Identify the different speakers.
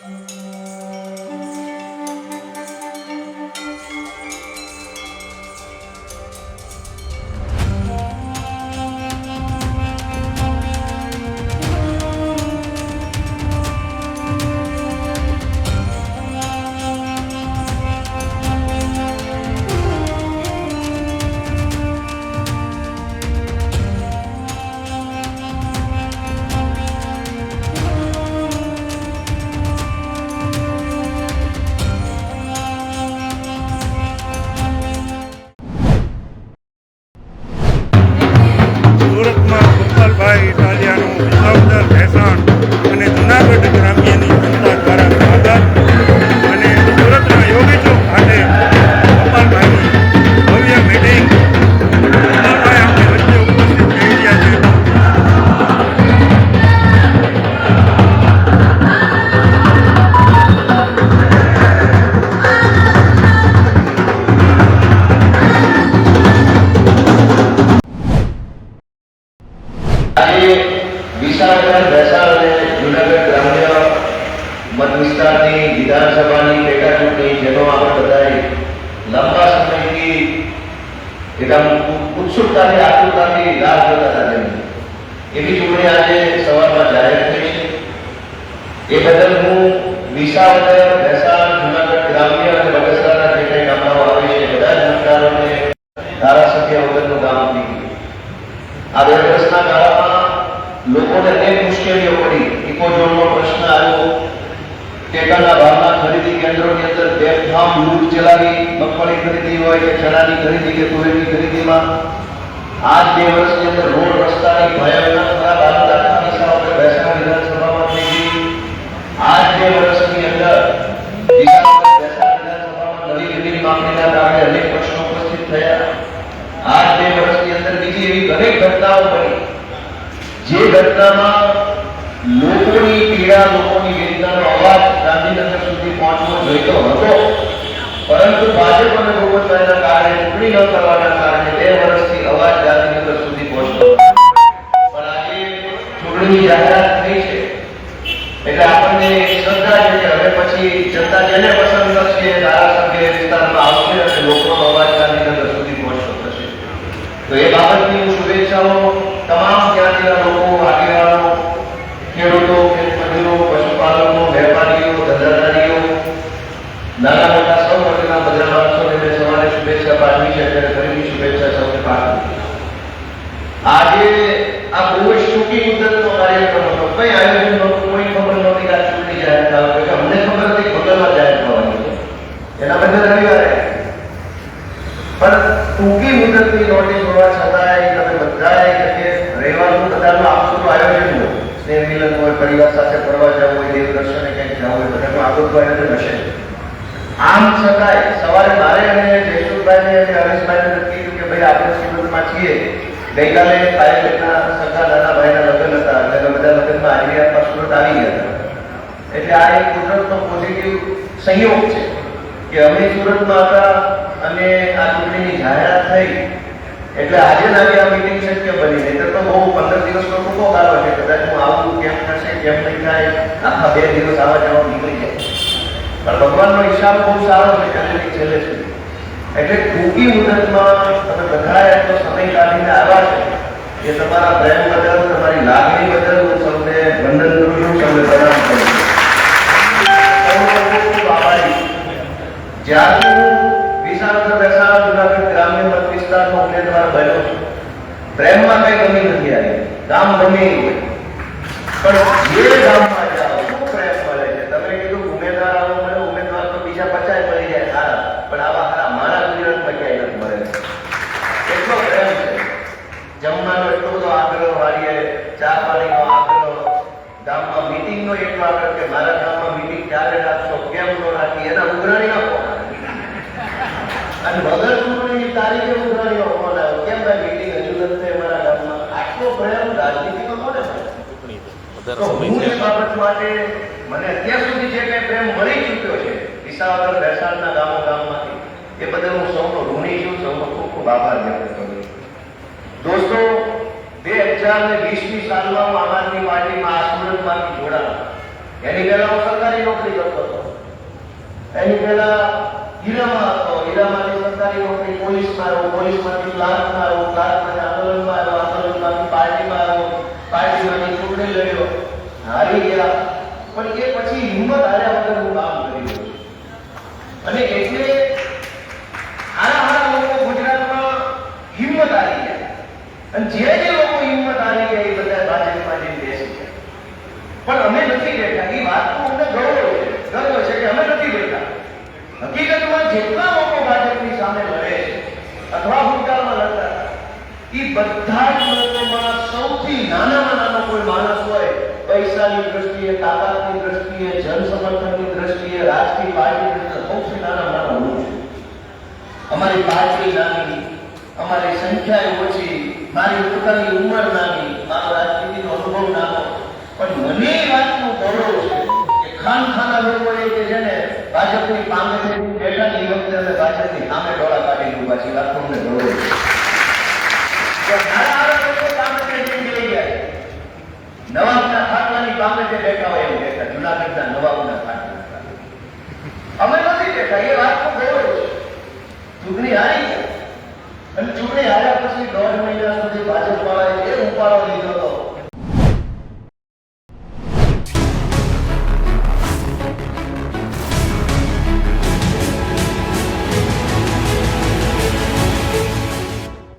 Speaker 1: સુરતમાં
Speaker 2: મત વિસ્તારની વિધાનસભાની પેટા ચૂંટણી જેનો આપણે બધાએ લાંબા સમયથી એકદમ ઉત્સુકતાથી, આતુરતાથી લાભ જોતા હતા તેમને. એવી ચૂંટણી આજે સવારમાં જાહેર થઈ છે. એ બદલ હું વિસાવદર ભેસાણ જુનાગઢ ગ્રામ્ય અને બગસરાના જે કંઈ ગામડાઓ આવે છે બધા જ મતદારોને ધારાસભ્ય વગરનું ગામ આપી આ બે વર્ષના ગાળામાં લોકોને અનેક મુશ્કેલીઓ પડી. ઇકોઝોનનો પ્રશ્ન આવ્યો. ટેકાના ભાવના ખરીદી કેન્દ્રોની અંદર બેફામ લૂંટ ચલાવી, મગફળી ખરીદી હોય કે ચણાની ખરીદી કે તુવેરની ખરીદીમાં આ બે વર્ષની અંદર રોડ રસ્તાની ભયાનક ખરાબ હાલત આખા વિસાવદર ભેસાણ વિધાનસભામાં થઈ ગઈ. આ બે વર્ષની અંદર નવી કારણે અનેક પ્રશ્નો ઉપસ્થિત થયા. આ બે વર્ષની અંદર બીજી એવી અનેક ઘટનાઓ બની. જે ઘટનામાં લોકોની પીડા લોકોની એટલે આપણને શ્રદ્ધા છે પછી જનતા જેને પસંદ કરશે ધારાસભ્ય વિસ્તારમાં આવશે અને લોકોનો સુધી પહોંચતો થશે. તો એ બાબતની હું શુભેચ્છાઓ તમામ જ્ઞાતિના લોકો આગેવાનો ખેડૂતો ખેતમજૂરો પશુપાલકો વેપારીઓ ધંધાદારીઓ નાના મોટા સૌ વર્ગના બધા માણસોને મેં સવારે શુભેચ્છા પાઠવી છે અત્યારે ફરીથી શુભેચ્છા સૌને પાઠવું આજે આ બહુ જ ટૂંકી મુદતનો કાર્યક્રમ હતો કઈ આયોજન નહોતું કોઈ ખબર નહોતી કે આ ચૂંટણી જાહેર થવા કે અમને ખબર હતી ખબરમાં જાહેર થવાની છે એના બદલે રવિવારે પણ ટૂંકી મુદતની નોટિસ હોવા છતાંય તમે બધાએ કે કે રવિવારનું બધાનું આગોતરું આયોજન સ્નેહ મિલન હોય પરિવાર સાથે ફરવા જવું હોય દેવ દર્શને ક્યાંક જવું હોય. બધાનું આગોતરું આયોજન હશે. આમ છતાંય સવારે મારે અને જયસુખભાઈને અને હરેશભાઈને કીધું કે ભાઈ, આપણે સુરતમાં છીએ. ગઈકાલે પાયલટના સગા નાના ભાઈના લગ્ન હતા. એટલે બધા લગ્નમાં હાજરી આપવા સુરત આવી ગયા હતા. એટલે આ એક કુદરતનો પોઝિટિવ સંયોગ છે કે અમે સુરતમાં હતા અને આ ચૂંટણીની જાહેરાત થઈ. એટલે આજે નાની આ મીટિંગ શક્ય બની નહીં. તો બહુ પંદર દિવસનો ટૂંકો ગાળો છે. કદાચ હું આવું કેમ થશે, કેમ નહીં થાય, આખા બે દિવસ આવા જવા નીકળી જાય પણ ભગવાનનો હિસાબ બહુ સારો છે છેલ્લે છેલ્લે છે એટલે ટૂંકી મુદતમાં તમે બધા એટલો સમય કાઢીને આવ્યા છે. એ તમારા પ્રેમ બદલ, તમારી લાગણી બદલ હું તમને વંદન કરું છું, તમને પ્રણામ કરું છું. જ્યારથી હું વિશાળ બેસાણ જુનાગઢ ગ્રામ્ય મત વિસ્તારનો ઉમેદવાર બન્યો છું પ્રેમમાં કઈ કમી નથી આવી. ગામ ગમે એ હોય. પણ જે ગામમાં જાઓ, શું પ્રેમ મળે છે? તમે કીધું ઉમેદવાર આવો મળે, ઉમેદવાર તો બીજા પચાસ મળી જાય, સારા. પણ આવા સારા મારા ગુજરાતમાં ક્યાંય નથી મળે. એટલો પ્રેમ છે. જમવાનો એટલો બધો આગ્રહ વાળીએ ચા પાણીનો આગ્રહ. ગામમાં મીટિંગનો એટલો આગ્રહ કે મારા ગામમાં મીટિંગ ક્યારે રાખશો, કેમ નો રાખી, એના ઉઘરાણીના ફોન આવે. અને વગર ચૂંટણીની તારીખે ઉઘરાણીનો ફોન આવ્યો કેમ ભાઈ મીટિંગ હજુ નથી થઈ મારા ગામમાં આટલો પ્રેમ રાજનીતિમાં કોને મળે તો હું એ બાબત માટે મને અત્યાર સુધી જે કંઈ પ્રેમ મળી ચૂક્યો છે વિસાવદર ભેસાણના ગામો ગામમાંથી એ બદલ હું સૌનો ઋણી છું સૌનો ખૂબ ખૂબ આભાર વ્યક્ત કરું દોસ્તો બે હજાર ને વીસની સાલમાં હું આમ આદમી પાર્ટીમાં આ સુરતમાંથી જોડાયો. એની પહેલા હું સરકારી નોકરી કરતો હતો. એની પહેલા હીરામાં હતો. હીરામાંથી સરકારી નોકરી પોલીસમાં પોલીસમાંથી ક્લાર્કમાં આવ્યો ક્લાર્કમાંથી આંદોલનમાં આવ્યો આંદોલનમાંથી પાર્ટીમાં આવ્યો પાર્ટીમાંથી ચૂંટણી લડ્યો હારી ગયા પણ એ પછી હિંમત હાર્યા વગર હું કામ કરી રહ્યો અને એટલે આના આના લોકો ગુજરાતમાં હિંમત હારી ગયા. અને જે જે લોકો હિંમત હારી ગયા એ બધા ભાજપમાં જઈને બેસી ગયા. પણ અમે નથી બેઠા. એ વાતનું અમને ગૌરવ છે. ગર્વ છે કે અમે નથી બેઠા. હકીકતમાં જેટલા લોકો ભાજપની સામે લડે છે, અથવા ભૂતકાળમાં લડતા એ બધા જ લોકોમાં સૌથી નાનામાં નાનો કોઈ માણસ હોય પૈસાની દ્રષ્ટિએ, તાકાતની દ્રષ્ટિએ જન સમર્થનની દ્રષ્ટિએ, રાજકીય પાર્ટી સૌથી નાના નાનો હોવું છું. અમારી પાર્ટી નાની, અમારી સંખ્યા ઓછી, મારી પોતાની ઉંમર નાની, મારો રાજનીતિનો અનુભવ નાનો. પણ મને એ વાતનો ગૌરવ છે કે ખાન ખાના લોકોએ કે છે ને ભાજપની પામે છે બેઠા ને વખતે અમે ભાજપની સામે ડોળા કાઢી ઊભા છીએ. વાત અમને ગૌરવ છે. લોકો સામે જે બેઠા હોય એવું બેઠા જુનાગઢના નવાબના પાટણ અમે નથી બેઠા એ વાત તો ગયો છે. ચૂંટણી હારી છે. અને ચૂંટણી હાર્યા પછી દોઢ મહિના સુધી ભાજપ વાળાએ